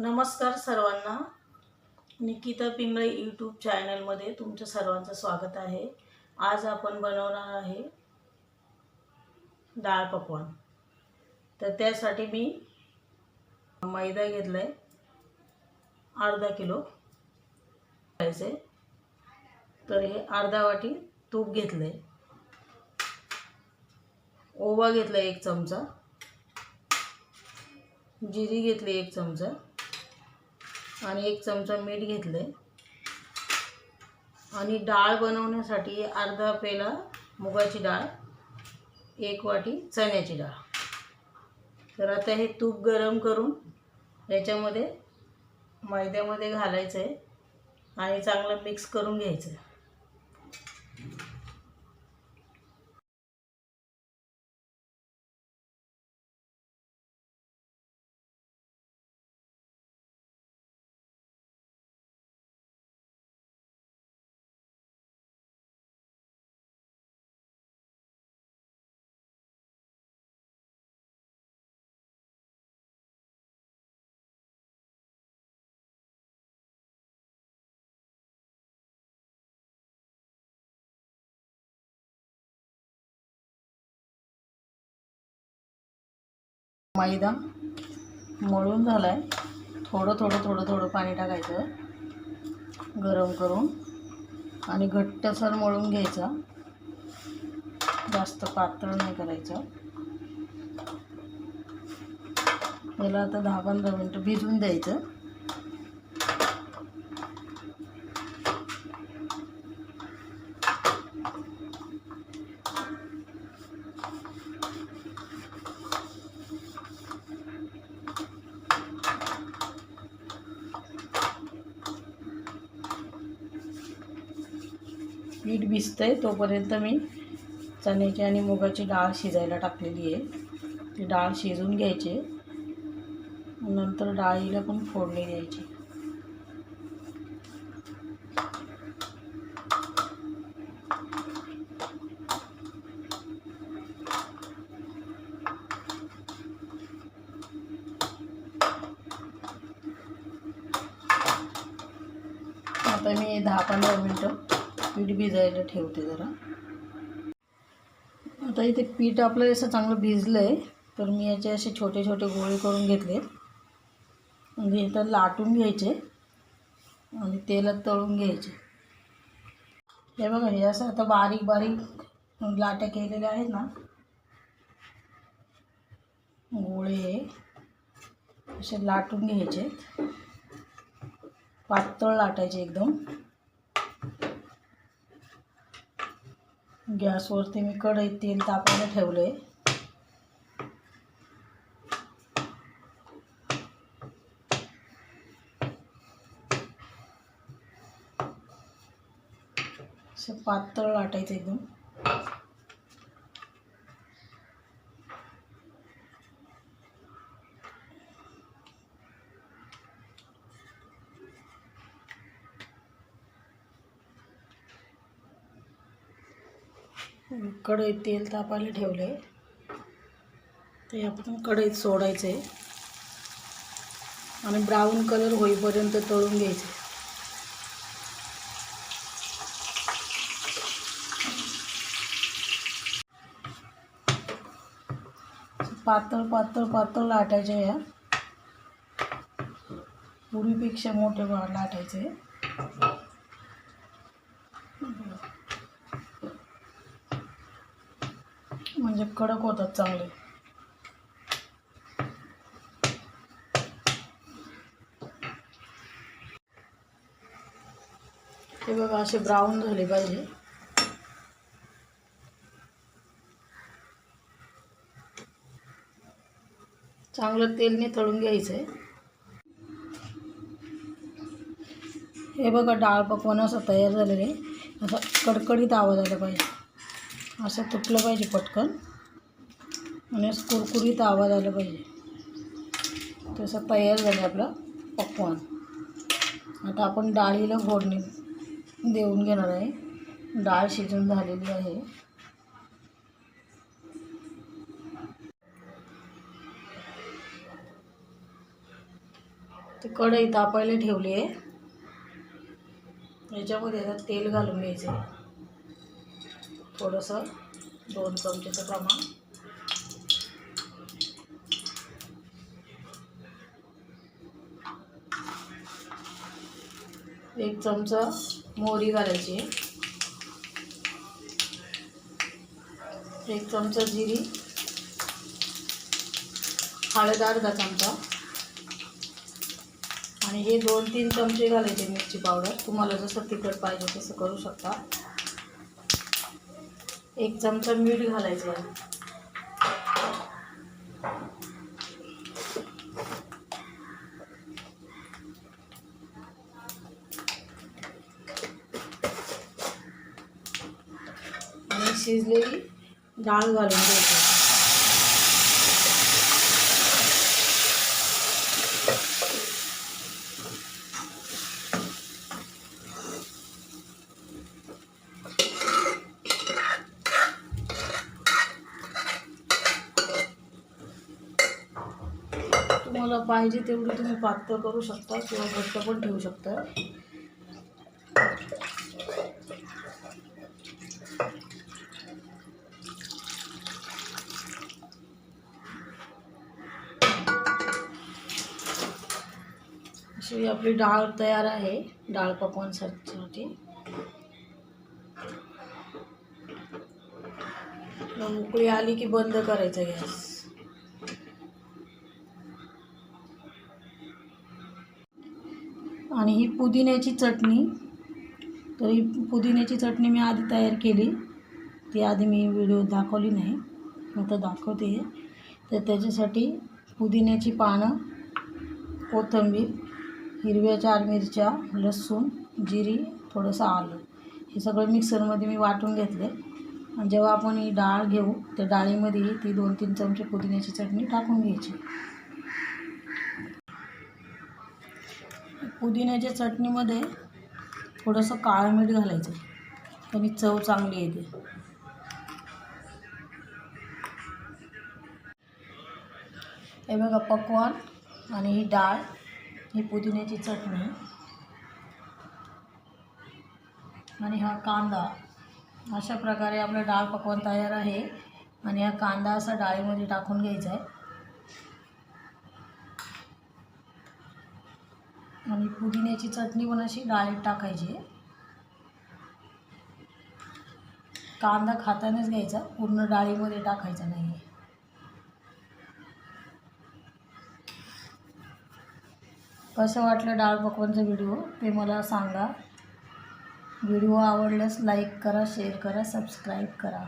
नमस्कार सर्वांना. निकिता पिंगळे यूट्यूब चॅनलमध्ये तुमचं सर्वांचं स्वागत आहे. आज आपण बनवणार आहे डाळ पकवान. तर त्यासाठी मी मैदा घेतला आहे अर्धा किलो घ्यायचे तर हे अर्धा वाटी तूप घेतलं आहे ओवा घेतला एक चमचा. जिरी घेतली एक चमचा. आणि एक चमचा मीठ घेतले आणि डाळ बनवण्यासाठी अर्धा पेला मुगाची डाळ एक वाटी चण्याची डाळ. तर आता हे तूप गरम करून याच्यामध्ये मैद्यामध्ये घालायचं आहे आणि चांगलं मिक्स करून घ्यायचं आहे मैदा मळून झाला आहे थोडं थोडं थोडं थोडं पाणी टाकायचं. गरम करून. आणि घट्टसर मळून घ्यायचा. जास्त पातळ नाही करायचं. याला आता दहा पंधरा मिनटं भिजून द्यायचं. पीठ भिजतंय तोपर्यंत मी चण्याची आणि मुगाची डाळ शिजायला टाकलेली आहे. ती डाळ शिजून घ्यायची. नंतर डाळीला पण फोडणी द्यायची. आता मी दहा पंधरा मिनटं पीठ भिजायला ठेवते जरा. आता इथे पीठ आपलं असं चांगलं भिजलं आहे तर मी याचे असे छोटे छोटे गोळे करून घेतले. म्हणजे इथं लाटून घ्यायचे आणि तेलात तळून घ्यायचे. हे बघा हे असं आता बारीक बारीक लाट्या केलेल्या आहेत ना. गोळे असे लाटून घ्यायचे. पातळ लाटायचे एकदम. गॅसवरती मी कढईत तेल तापायला ठेवलं आहे असं पातळ लाटायचं एकदम. कढईत तेल तापायला ठेवलं आहे ते आपण कढईत सोडायचं आहे आणि ब्राऊन कलर होईपर्यंत तळून घ्यायचे पातळ पातळ पातळ लाटायचे या. पुरीपेक्षा मोठे बा- लाटायचे. म्हणजे कडक होतात चांगले. हे बघा असे ब्राऊन झाले पाहिजे. चांगलं तेलने तळून घ्यायचं आहे हे बघा डाळ पकवान असं तयार झालेलं आहे. असं कडकडीत आवाज आला पाहिजे. असं तुटलं पाहिजे पटकन. आणि असं कुरकुरीत आवाज आला पाहिजे. तसं तयार झालं आपलं पकवान. आता आपण डाळीला फोडणी देऊन घेणार आहे. डाळ शिजून झालेली आहे. ती कढई तापायला ठेवली आहे. याच्यामध्ये आता तेल घालून घ्यायचं आहे. थोडंसं दोन चमचेचं प्रमाण. एक चमचा मोहरी घालायची. एक चमचा जिरी. हळद अर्धा चमचा. आणि हे दोन तीन चमचे घालायचे मिरची पावडर. तुम्हाला जसं तिखट पाहिजे तसं करू शकता. एक चमचा मीठ घालायचं आहे. आणि शिजलेली डाळ घालून घ्यायची. तुम्हाला पाहिजे तेवढी तुम्ही पातळ करू शकता किंवा घट्ट पण ठेवू शकता. अशी आपली डाळ तयार आहे डाळ पकवानसाठी मग आली की बंद करायचा गॅस. आणि ही पुदिन्याची चटणी. तर ही पुदिन्याची चटणी मी आधी तयार केली. ती आधी मी व्हिडिओ दाखवली नाही. आता दाखवते. तर त्याच्यासाठी पुदिन्याची पानं कोथिंबीर हिरव्या चार मिरच्या लसूण जिरी थोडंसं आलं. हे सगळं मिक्सरमध्ये मी वाटून घेतले. आणि जेव्हा आपण ही डाळ घेऊ त्या डाळीमध्ये ती दोन तीन चमचे पुदिन्याची चटणी टाकून घ्यायची. पुदिन्याच्या चटणीमध्ये थोडंसं काळं मीठ घालायचं. त्यांनी चव चांगली येते. हे बघा पकवान आणि ही डाळ ही पुदिन्याची चटणी आणि हा कांदा. अशा प्रकारे आपलं डाळ पकवान तयार आहे आणि हा कांदा असा डाळीमध्ये टाकून घ्यायचा आहे. आणि पुदिन्याची चटणी पण अशी डाळीत टाकायची आहे. कांदा खातानाच घ्यायचा पूर्ण डाळीमध्ये टाकायचा नाही कसं वाटलं डाळ पकवानचा व्हिडिओ ते मला सांगा. व्हिडिओ आवडल्यास लाईक करा शेअर करा सबस्क्राईब करा.